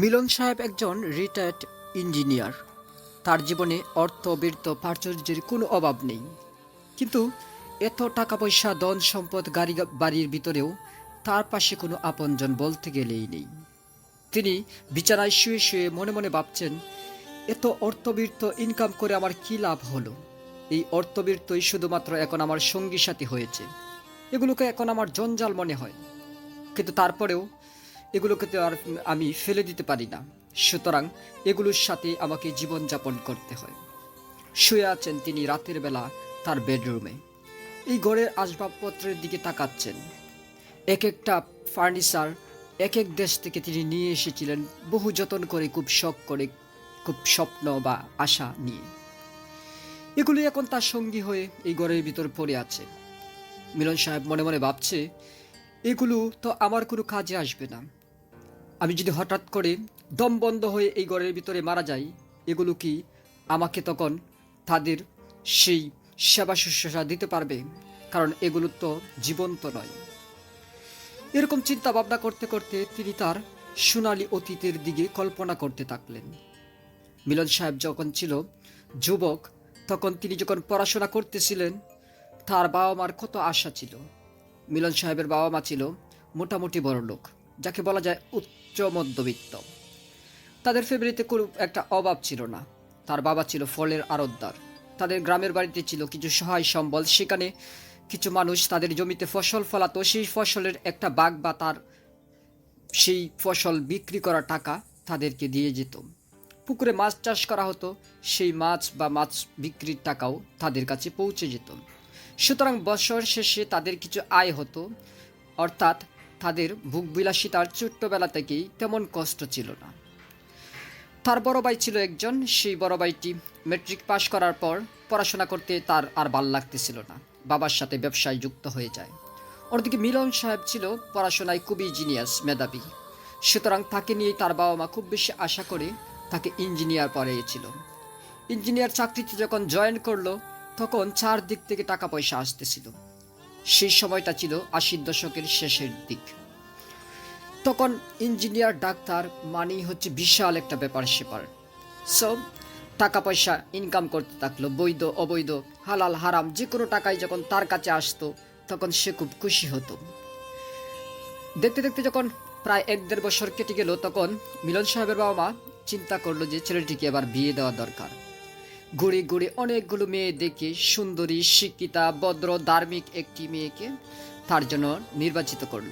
মিলন সাহেব একজন retired engineer তার জীবনে অর্থ বীর্ত প্রাচুর্যের কোনো অভাব নেই। কিন্তু এত টাকা পয়সা ধন সম্পদ গাড়ি বাড়ির ভিতরেও তার পাশে কোনো আপনজন বলতে গেলেই নেই। তিনি বিছানায় শুয়ে শুয়ে মনে মনে ভাবছেন, এত অর্থবীর্ত ইনকাম করে আমার কী লাভ হলো? এই অর্থবীর্তই শুধুমাত্র এখন আমার সঙ্গী সাথী হয়েছে। এগুলোকে এখন আমার জঞ্জাল মনে হয়। কিন্তু তারপরেও এগুলোকে তো আর আমি ফেলে দিতে পারি না। সুতরাং এগুলোর সাথে আমাকে জীবনযাপন করতে হয়। শুয়ে আছেন তিনি রাতের বেলা তার বেডরুমে। এই ঘরের আসবাবপত্রের দিকে তাকাচ্ছেন। এক একটা ফার্নিচার এক এক দেশ থেকে তিনি নিয়ে এসেছিলেন বহু যত্ন করে খুব শখ করে, খুব স্বপ্ন বা আশা নিয়ে। এগুলি এখন তার সঙ্গী হয়ে এই ঘরের ভিতর পড়ে আছে। মিলন সাহেব মনে মনে ভাবছে, এগুলো তো আমার কোনো কাজে আসবে না। আমি যদি হঠাৎ করে দম বন্ধ হয়ে এই ঘরের ভিতরে মারা যাই, এগুলো কি আমাকে তখন তাদের সেই সেবা শুশ্রূষা দিতে পারবে? কারণ এগুলো তো জীবন্ত নয়। এরকম চিন্তা ভাবনা করতে করতে তিনি তার সোনালী অতীতের দিকে কল্পনা করতে থাকলেন। মিলন সাহেব যখন ছিল যুবক, তখন তিনি যখন পড়াশোনা করতেছিলেন, তার বাবা মার কত আশা ছিল? মিলন সাহেবের বাবা মা ছিল মোটামুটি বড় লোক যাকে বলা যায় উচ্চ মধ্যবিত্ত। তাদের ফ্যামিলিতে কোনো একটা অভাব ছিল না। তার বাবা ছিল ফলের আড়তদার। তাদের গ্রামের বাড়িতে ছিল কিছু সহায় সম্বল। সেখানে কিছু মানুষ তাদের জমিতে ফসল ফলাতো। সেই ফসলের একটা বাগ বা তার সেই ফসল বিক্রি করা টাকা তাদেরকে দিয়ে যেত। পুকুরে মাছ চাষ করা হতো। সেই মাছ বা মাছ বিক্রির টাকাও তাদের কাছে পৌঁছে যেত। সুতরাং বছর শেষে তাদের কিছু আয় হতো। অর্থাৎ তাদের ভোগবিলাসিতার ছোট্টবেলা থেকেই তেমন কষ্ট ছিল না। তার বড় ভাই ছিল একজন, সেই বড় ভাইটি মেট্রিক পাশ করার পর পড়াশোনা করতে তার আর ভালো লাগতেছিল না। বাবার সাথে ব্যবসায় যুক্ত হয়ে যায়। অন্যদিকে মিলন সাহেব ছিল পড়াশোনায় খুবই জিনিয়াস মেধাবী। সুতরাং তাকে নিয়ে তার বাবা মা খুব বেশি আশা করে তাকে ইঞ্জিনিয়ার পড়িয়েছিল ইঞ্জিনিয়ার চাকরিতে যখন জয়েন করল, তখন চারদিক থেকে টাকা পয়সা আসতেছিল। সেই সময়টা ছিল আশির দশকের শেষের দিক। তখন ইঞ্জিনিয়ার ডাক্তার মানেই হচ্ছে বিশাল একটা ব্যাপার সেপার। সো টাকা পয়সা ইনকাম করতে থাকল, বৈধ, অবৈধ, হালাল, হারাম, যে কোনো টাকাই যখন তার কাছে আসতো, তখন সে খুব খুশি হতো। দেখতে দেখতে যখন প্রায় এক দেড় বছর কেটে গেল, তখন মিলন সাহেবের বাবা মা চিন্তা করল যে ছেলেটিকে এবার বিয়ে দেওয়া দরকার। ঘুরে ঘুরে অনেকগুলো মেয়ে দেখে সুন্দরী, শিক্ষিতা, ভদ্র, ধার্মিক একটি মেয়েকে তার জন্য নির্বাচিত করল।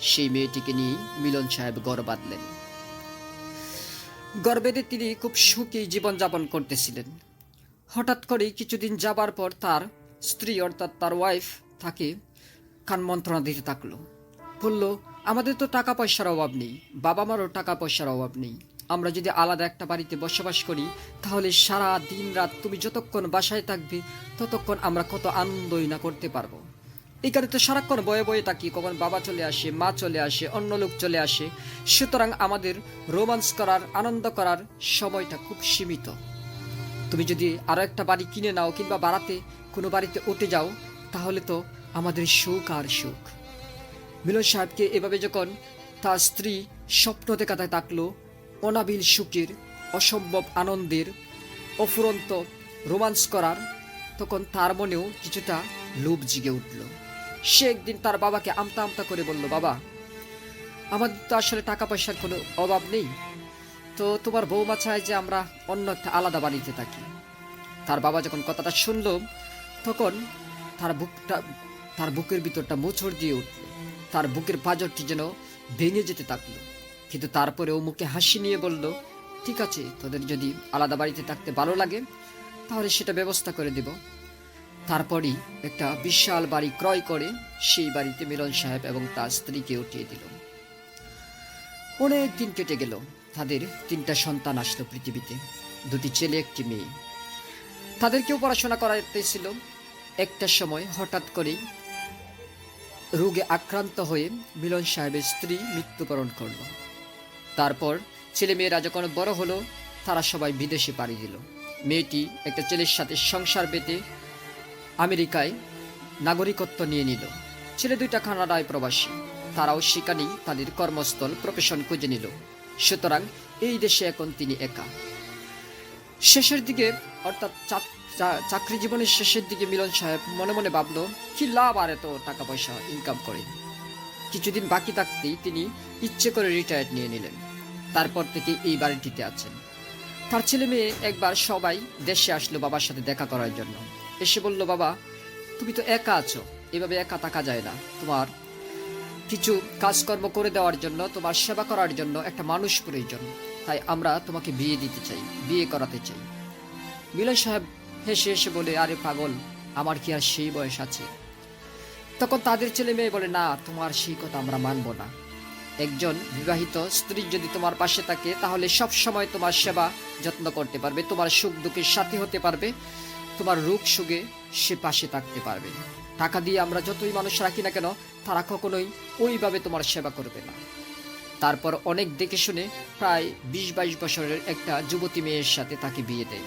সেই মেয়েটিকে নিয়ে মিলন সাহেব গড় বাঁধলেন। গর্বেদে তিনি খুব সুখী জীবনযাপন করতেছিলেন। হঠাৎ করে কিছুদিন যাবার পর তার স্ত্রী অর্থাৎ তার ওয়াইফ তাকে কান মন্ত্রণা দিতে থাকল। বলল, আমাদের তো টাকা পয়সার অভাব নেই। বাবা মারও টাকা পয়সার অভাব নেই। আমরা যদি আলাদা একটা বাড়িতে বসবাস করি, তাহলে সারা দিন রাত তুমি যতক্ষণ বাসায় থাকবে, ততক্ষণ আমরা কত আনন্দই না করতে পারব। এই কারণে তো সারাক্ষণ বয়ে বয়ে থাকি, কখন বাবা চলে আসে, মা চলে আসে, অন্য লোক চলে আসে। সুতরাং আমাদের রোমান্স করার, আনন্দ করার সময়টা খুব সীমিত। তুমি যদি আরও একটা বাড়ি কিনে নাও কিংবা বাড়াতে কোনো বাড়িতে উঠে যাও, তাহলে তো আমাদের সুখ আর সুখ। মিলন সাহেবকে এভাবে যখন তার স্ত্রী স্বপ্ন দেখাতে থাকল অনাবিল সুখের, অসম্ভব আনন্দের, অফুরন্ত রোমান্স করার, তখন তার মনেও কিছুটা লোভ জিগে উঠল। সে একদিন তার বাবাকে আমতা আমতা করে বলল, বাবা আমাদের তো আসলে টাকা পয়সার কোনো অভাব নেই। তো তোমার বৌমা চায় যে আমরা অন্য একটা আলাদা বাড়িতে থাকি। তার বাবা যখন কথাটা শুনল, তখন তার বুকটা, তার বুকের ভিতরটা মোচড় দিয়ে উঠল। তার বুকের পাজরটি যেন ভেঙে যেতে থাকল। কিন্তু তারপরেও মুখে হাসি নিয়ে বলল, ঠিক আছে, তোদের যদি আলাদা বাড়িতে থাকতে ভালো লাগে, তাহলে সেটা ব্যবস্থা করে দেব। তারপরই একটা বিশাল বাড়ি ক্রয় করে সেই বাড়িতে মিলন সাহেব এবং তার স্ত্রীকে উঠিয়ে দিল। অনেক দিন কেটে গেল, তাদের তিনটা সন্তান আসলো পৃথিবীতে, দুটি ছেলে, একটি মেয়ে। তাদেরকেও পড়াশোনা করাতেছিল একটা সময় হঠাৎ করেই রোগে আক্রান্ত হয়ে মিলন সাহেবের স্ত্রী মৃত্যুবরণ করল। তারপর ছেলে মেয়েরা যখন বড় হলো, তারা সবাই বিদেশে পাড়ি দিল। মেয়েটি একটা ছেলের সাথে সংসার পেতে আমেরিকায় নাগরিকত্ব নিয়ে নিল। ছেলে দুইটা কানাডায় প্রবাসী। তারাও সেখানেই তাদের কর্মস্থল প্রফেশন খুঁজে নিল। সুতরাং এই দেশে এখন তিনি একা। শেষের দিকে, অর্থাৎ চাকরি জীবনের শেষের দিকে মিলন সাহেব মনে মনে ভাবলো, কি লাভ আর এত টাকা পয়সা ইনকাম করে? কিছুদিন বাকি থাকতেই তিনি ইচ্ছে করে রিটায়ার নিয়ে নিলেন। তারপর থেকে এই বাড়িটিতে আছেন। তার ছেলে মেয়ে একবার সবাই দেশে আসলো বাবার সাথে দেখা করার জন্য। এসে বলল, বাবা, তুমি তো একা আছো। এভাবে একা থাকা যায় না। তোমার কিছু কাজকর্ম করে দেওয়ার জন্য, তোমার সেবা করার জন্য একটা মানুষ প্রয়োজন। তাই আমরা তোমাকে বিয়ে দিতে চাই, বিয়ে করাতে চাই। মিলন সাহেব হেসে হেসে বলে, আরে পাগল, আমার কি আর সেই বয়স আছে? তখন তাদের ছেলে মেয়ে বলে, না, তোমার সেই কথা আমরা মানব না। একজন বিবাহিত স্ত্রী যদি তোমার পাশে থাকে, তাহলে সব সময় তোমার সেবা যত্ন করতে পারবে, তোমার সুখ দুঃখের সাথে হতে পারবে, তোমার রোগ সুখে সে পাশে থাকতে পারবে। টাকা দিয়ে আমরা যতই মানুষ রাখি না কেন, তারা কখনোই ওইভাবে তোমার সেবা করবে না। তারপর অনেক দেখে শুনে প্রায় বিশ বাইশ বছরের একটা যুবতী মেয়ের সাথে তাকে বিয়ে দেয়।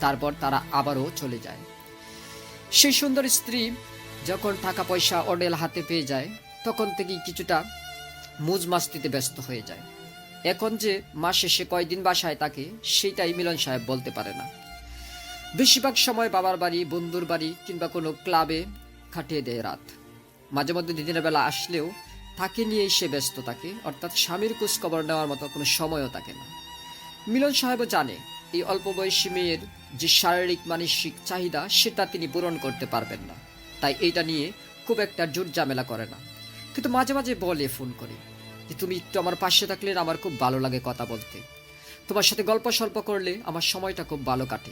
তারপর তারা আবারও চলে যায়। সেই সুন্দর স্ত্রী যখন টাকা পয়সা অডেল হাতে পেয়ে যায়, তখন থেকেই কিছুটা মুজ মাস্তিতে ব্যস্ত হয়ে যায়। এখন যে মাসে সে কয়দিন বাসায় থাকে, সেইটাই মিলন সাহেব বলতে পারে না। বেশিরভাগ সময় বাবার বাড়ি, বন্ধুর বাড়ি কিংবা কোনো ক্লাবে খাটিয়ে দেয় রাত। মাঝে মধ্যে দিনের বেলা আসলেও তাকে নিয়েই সে ব্যস্ত থাকে, অর্থাৎ স্বামীর খোঁজ খবর নেওয়ার মতো কোনো সময়ও থাকে না। মিলন সাহেবও জানে, এই অল্প বয়সী মেয়ের যে শারীরিক, মানসিক চাহিদা, সেটা তিনি পূরণ করতে পারবেন না। তাই এইটা নিয়ে খুব একটা জোর ঝামেলা করে না। কিন্তু মাঝে মাঝে বলে ফোন করে যে, তুমি একটু আমার পাশে থাকলে আমার খুব ভালো লাগে কথা বলতে। তোমার সাথে গল্প সল্প করলে আমার সময়টা খুব ভালো কাটে।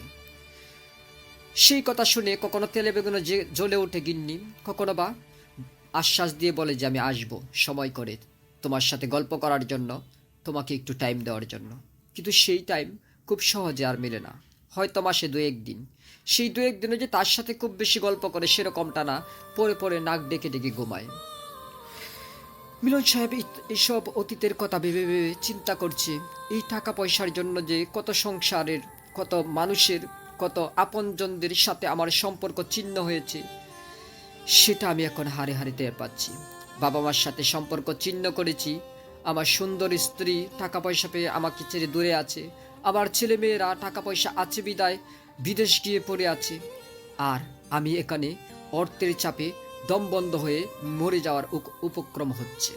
সেই কথা শুনে কখনো তেলে বেগুনো যে, জ্বলে ওঠে গিন্নি, কখনো বা আশ্বাস দিয়ে বলে যে, আমি আসব সময় করে তোমার সাথে গল্প করার জন্য, তোমাকে একটু টাইম দেওয়ার জন্য। কিন্তু সেই টাইম খুব সহজে আর মেলে না। হয়তো মাসে দু একদিন সেই দু একদিনে যে তার সাথে খুব বেশি গল্প করে সেরকমটা না পরে পরে নাক ডেকে ডেকে ঘুমায়। মিলন সাহেব এইসব অতীতের কথা ভেবে ভেবে চিন্তা করছে, এই টাকা পয়সার জন্য যে কত সংসারের, কত মানুষের, কত আপনজনদের সাথে আমার সম্পর্ক ছিন্ন হয়েছে, সেটা আমি এখন হারে হারে টের পাচ্ছি। বাবা মার সাথে সম্পর্ক ছিন্ন করেছি, আমার সুন্দর স্ত্রী টাকা পয়সা পেয়ে আমাকে ছেড়ে দূরে আছে আমার ছেলে মেয়েরা টাকা পয়সা আছে বিদায়, বিদেশ গিয়ে পড়ে আছে। আর আমি এখানে অর্থের চাপে দম বন্ধ হয়ে মরে যাওয়ার উপক্রম হচ্ছে।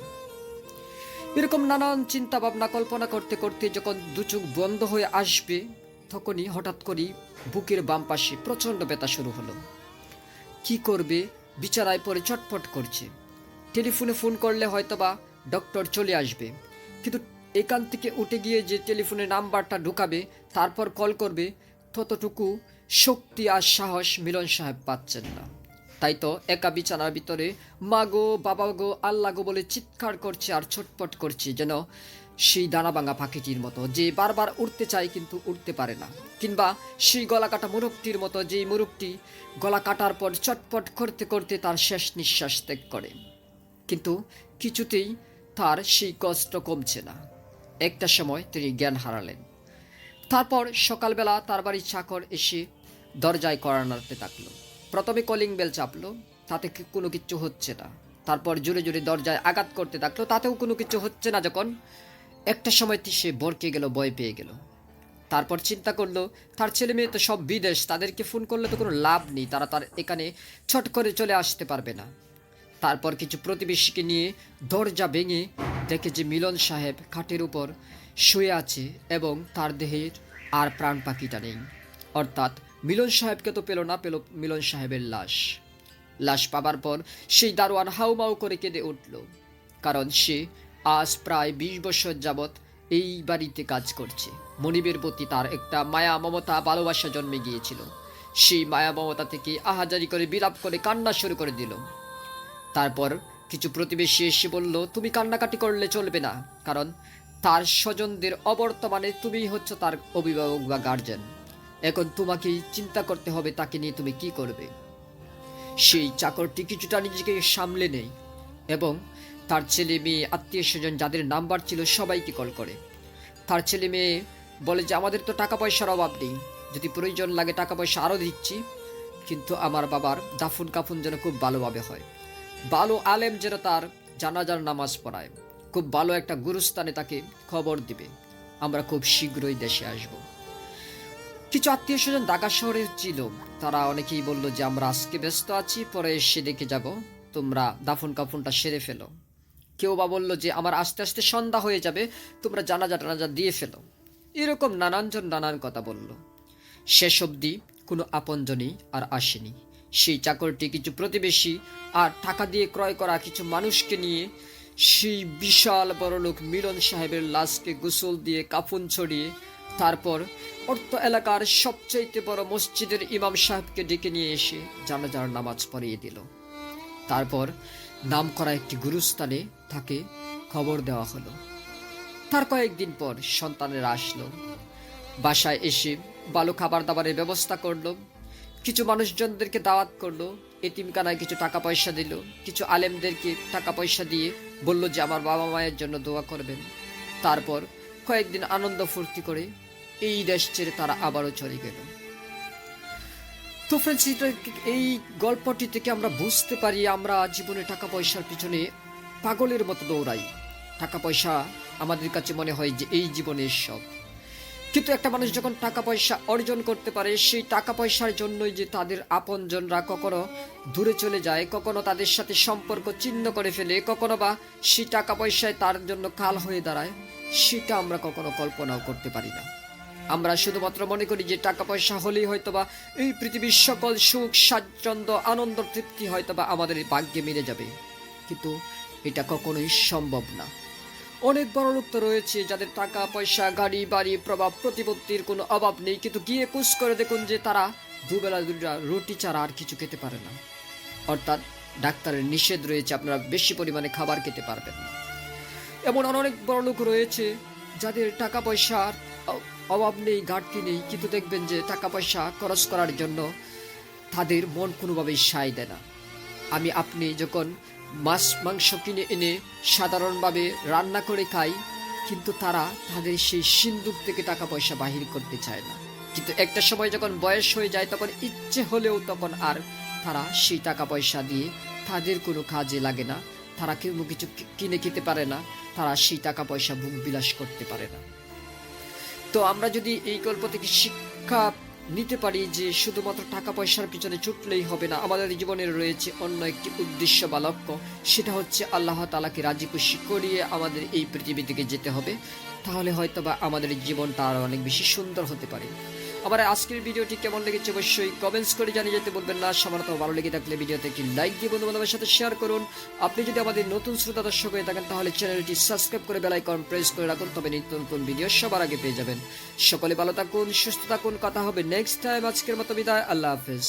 এরকম নানান চিন্তা ভাবনা কল্পনা করতে করতে যখন দু চোখ বন্ধ হয়ে আসবে, তখনই হঠাৎ করেই বুকের বাম পাশে প্রচণ্ড ব্যথা শুরু হলো। কি করবে? বিছানায় পড়ে চটপট করছে। টেলিফোনে ফোন করলে হয়তোবা ডক্টর চলে আসবে। কিন্তু এখান থেকে উঠে গিয়ে যে টেলিফোনে নাম্বারটা ঢুকাবে, তারপর কল করবে, ততটুকু শক্তি আর সাহস মিলন সাহেব পাচ্ছেন না। তাই তো একা বিছানার ভিতরে মা গো, বাবা গো, আল্লাহ গো বলে চিৎকার করছে আর ছটপট করছে যেন সেই দানাভাঙা পাখিটির মতো, যে বারবার উঠতে চায় কিন্তু উঠতে পারে না। কিংবা সেই গলা কাটা মুরুকটির মতো, যেই মুরুকটি গলা কাটার পর চটপট করতে করতে তার শেষ নিঃশ্বাস ত্যাগ করে। কিন্তু কিছুতেই তার সেই কষ্ট কমছে না। একটা সময় তিনি জ্ঞান হারালেন। তারপর সকালবেলা তার বাড়ির চাকর এসে দরজায় কড়া নাড়তে থাকল। প্রথমে কলিং বেল চাপলো, তাতে কোনো কিছু হচ্ছে না। তারপর জোরে জোরে দরজায় আঘাত করতে থাকল, তাতেও কোনো কিছু হচ্ছে না যখন একটা সময় সে বরকে গেল, ভয় পেয়ে গেল। তারপর চিন্তা করল, তার ছেলে মেয়ে তো সব বিদেশ, তাদেরকে ফোন করলে তো কোনো লাভ নেই, তারা তার এখানে ছট করে চলে আসতে পারবে না। তারপর কিছু প্রতিবেশীকে নিয়ে দরজা ভেঙে দেখে যে মিলন সাহেব খাটের উপর শুয়ে আছে এবং তার দেহের আর প্রাণ পাখিটা নেই। অর্থাৎ মিলন সাহেবকে তো পেল না, পেল মিলন সাহেবের লাশ। লাশ পাবার পর সেই দারোয়ান হাউমাউ করে কেঁদে উঠল, কারণ সে আজ প্রায় বিশ বছর যাবৎ এই বাড়িতে কাজ করছে। মনিবের প্রতি তার একটা মায়া মমতা, ভালোবাসা জন্মে গিয়েছিল। সেই মায়া মমতা থেকে আহাজারি করে বিলাপ করে কান্না শুরু করে দিল। তারপর কিছু প্রতিবেশী এসে বলল, তুমি কান্নাকাটি করলে চলবে না, কারণ তার স্বজনদের অবর্তমানে তুমি হচ্ছে তার অভিভাবক বা গার্জেন এখন তোমাকেই চিন্তা করতে হবে, তাকে নিয়ে তুমি কি করবে? সেই চাকরটি কিছুটা নিজেকে সামলে নেই এবং তার ছেলে মেয়ে, আত্মীয় স্বজন যাদের নাম্বার ছিল সবাইকে কল করে। তার ছেলে মেয়ে বলে যে, আমাদের তো টাকা পয়সার অভাব নেই, যদি প্রয়োজন লাগে টাকা পয়সা আরও দিচ্ছি, কিন্তু আমার বাবার দাফুন কাফুন যেন খুব ভালোভাবে হয়। ভালো আলেম যেন তার জানাজার নামাজ পড়ায়। খুব ভালো একটা গুরুস্থানে তাকে খবর দিবে। আমরা খুব শীঘ্রই দেশে আসব। কিছু আত্মীয় স্বজন ঢাকা শহরে ছিল। তারা অনেকেই বলল যে, আমরা আজকে ব্যস্ত আছি, পরে এসে দেখে যাব। তোমরা দাফন কাফনটা সেরে ফেলো। কেউ বা বলল যে, আমার আস্তে আস্তে সন্ধ্যা হয়ে যাবে, তোমরা জানাজা টানাজা দিয়ে ফেলো। এরকম নানানজন নানান কথা বলল। শেষ অবধি কোনো আপনজনই আর আসেনি। সেই চাকরটি কিছু প্রতিবেশী আর টাকা দিয়ে ক্রয় করা কিছু মানুষকে নিয়ে সেই বিশাল বড়লোক মিলন সাহেবের লাশকে গোসল দিয়ে কাফন ছড়িয়ে তারপর অর্থ এলাকার সবচাইতে বড় মসজিদের ইমাম সাহেবকে ডেকে নিয়ে এসে জানাজার নামাজ পড়িয়ে দিল। তারপর নাম করা একটি গুরুস্থানে তাকে খবর দেওয়া হলো। তার কয়েকদিন পর সন্তানেরা আসলো। বাসায় এসে ভালো খাবার দাবারের ব্যবস্থা করল। কিছু মানুষজনদেরকে দাওয়াত করল, এতিমখানায় কিছু টাকা পয়সা দিল, কিছু আলেমদেরকে টাকা পয়সা দিয়ে বলল যে আমার বাবা মায়ের জন্য দোয়া করবেন। তারপর কয়েকদিন আনন্দ ফুর্তি করে এই দেশ ছেড়ে তারা আবারও চলে গেল। তো ফ্রেন্ডস এই গল্পটি থেকে আমরা বুঝতে পারি আমরা জীবনে টাকা পয়সার পিছনে পাগলের মতো দৌড়াই। টাকা পয়সা আমাদের কাছে মনে হয় যে এই জীবনের সব কিন্তু একটা মানুষ যখন টাকা পয়সা অর্জন করতে পারে, সেই টাকা পয়সার জন্যই যে তাদের আপনজনরা কখনো দূরে চলে যায়, কখনো তাদের সাথে সম্পর্ক ছিন্ন করে ফেলে, কখনো বা সেই টাকা পয়সায় তার জন্য কাল হয়ে দাঁড়ায়, সেটা আমরা কখনো কল্পনাও করতে পারি না। আমরা শুধুমাত্র মনে করি যে টাকা পয়সা হলেই হয়তোবা এই পৃথিবীর সকল সুখ, স্বাচ্ছন্দ্য, আনন্দ, তৃপ্তি হয়তোবা আমাদের ভাগ্যে মিলে যাবে। কিন্তু এটা কখনোই সম্ভব না। অনেক বড় লোক তো রয়েছে যাদের টাকা, পয়সা, গাড়ি, বাড়ি, প্রভাব, প্রতিপত্তির কোনো অভাব নেই। কিন্তু গিয়ে কুস করে দেখুন যে তারা দুবেলা দুটা রুটি ছাড়া আর কিছু খেতে পারে না। অর্থাৎ ডাক্তারের নিষেধ রয়েছে, আপনারা বেশি পরিমাণে খাবার খেতে পারবেন না। এমন অনেক বড় লোক রয়েছে যাদের টাকা পয়সার অভাব নেই, ঘাটতি নেই। কিন্তু দেখবেন যে টাকা, পয়সা খরচ করার জন্য তাদের মন কোনোভাবেই সায় দেয় না। আমি আপনি যখন মাছ, মাংস কিনে এনে সাধারণভাবে রান্না করে খাই, কিন্তু তারা তাদের সেই সিন্দুক থেকে টাকা পয়সা বাহির করতে চায় না। কিন্তু একটা সময় যখন বয়স হয়ে যায়, তখন ইচ্ছে হলেও তখন আর তারা সেই টাকা পয়সা দিয়ে তাদের কোনো কাজে লাগে না। তারা কেউ কিছু কিনে খেতে পারে না। তারা সেই টাকা পয়সা বুক বিলাস করতে পারে না। তো আমরা যদি এই গল্প থেকে শিক্ষা নিতে পারি যে শুধুমাত্র টাকা পয়সার পিছনে ছুটলেই হবে না, আমাদের জীবনে রয়েছে অন্য একটি উদ্দেশ্য বা লক্ষ্য। সেটা হচ্ছে আল্লাহ তালাকে রাজি খুশি করিয়ে আমাদের এই পৃথিবী থেকে যেতে হবে। তাহলে হয়তো বা আমাদের জীবনটা আরও অনেক বেশি সুন্দর হতে পারে। আমার আজকের ভিডিওটি কেমন লেগেছে অবশ্যই কমেন্টস করে জানিয়ে যেতে বলবেন না। সামান্য ভালো লেগে থাকলে ভিডিওতে একটি লাইক দিয়ে বন্ধু বান্ধবের সাথে শেয়ার করুন। আপনি যদি আমাদের নতুন শ্রোতা দর্শক হয়ে থাকেন, তাহলে চ্যানেলটি সাবস্ক্রাইব করে বেল আইকন প্রেস করে রাখুন, তবে নিত্য নতুন ভিডিও সবার আগে পেয়ে যাবেন। সকলে ভালো থাকুন, সুস্থ থাকুন, কথা হবে নেক্সট টাইম আজকের মতো বিদায়, আল্লাহ হাফেজ।